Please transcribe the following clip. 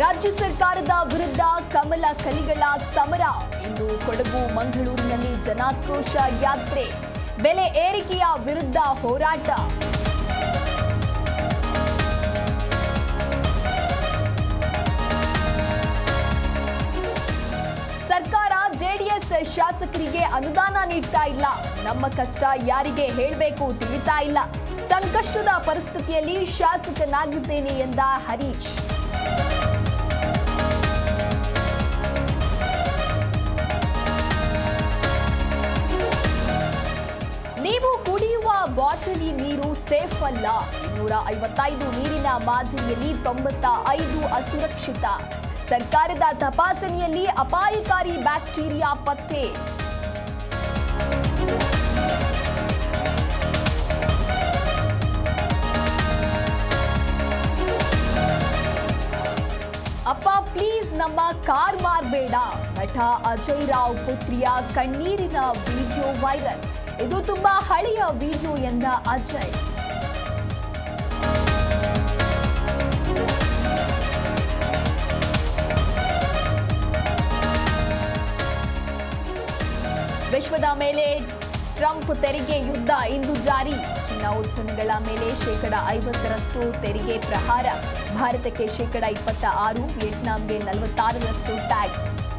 ರಾಜ್ಯ ಸರ್ಕಾರದ ವಿರುದ್ಧ ಕಮಲ ಕಲಿಗಳ ಸಮರ ಇಂದು ಕೊಡಗು ಮಂಗಳೂರಿನಲ್ಲಿ ಜನಾಕ್ರೋಶ ಯಾತ್ರೆ. ಬೆಲೆ ಏರಿಕೆಯ ವಿರುದ್ಧ ಹೋರಾಟ. ಸರ್ಕಾರ ಜೆಡಿಎಸ್ ಶಾಸಕರಿಗೆ ಅನುದಾನ ನೀಡ್ತಾ ಇಲ್ಲ. ನಮ್ಮ ಕಷ್ಟ ಯಾರಿಗೆ ಹೇಳಬೇಕು ತಿಳಿತಾ ಇಲ್ಲ. ಸಂಕಷ್ಟದ ಪರಿಸ್ಥಿತಿಯಲ್ಲಿ ಶಾಸಕನಾಗಿದ್ದೇನೆ ಎಂದ ಹರೀಶ್. ಬಾಟಲಿ ನೀರು ಸೇಫ್ ಅಲ್ಲ. ಇನ್ನೂರ ಐವತ್ತೈದು ನೀರಿನ ಮಾದರಿಯಲ್ಲಿ ತೊಂಬತ್ತ ಐದು ಅಸುರಕ್ಷಿತ. ಸರ್ಕಾರದ ತಪಾಸಣೆಯಲ್ಲಿ ಅಪಾಯಕಾರಿ ಬ್ಯಾಕ್ಟೀರಿಯಾ ಪತ್ತೆ. ಅಪ್ಪ ಪ್ಲೀಸ್ ನಮ್ಮ ಕಾರ್ ಮಾರ್ಬೇಡ. ನಟ ಅಜಯ್ ರಾವ್ ಪುತ್ರಿಯ ಕಣ್ಣೀರಿನ ವಿಡಿಯೋ ವೈರಲ್ ಇದು ತುಂಬಾ ಹಳೆಯ ವಿಡಿಯೋ ಎಂದ ಅಜಯ್. ವಿಶ್ವದ ಮೇಲೆ ಟ್ರಂಪ್ ತೆರಿಗೆ ಯುದ್ಧ ಇಂದು ಜಾರಿ. ಚಿನ್ನ ಉತ್ಪನ್ನಗಳ ಮೇಲೆ ಶೇಕಡ ಐವತ್ತರಷ್ಟು ತೆರಿಗೆ ಪ್ರಹಾರ. ಭಾರತಕ್ಕೆ ಶೇಕಡ ಇಪ್ಪತ್ತ ಆರು ವಿಯೆಟ್ನಾಂಗೆ ನಲವತ್ತಾರರಷ್ಟು ಟ್ಯಾಕ್ಸ್.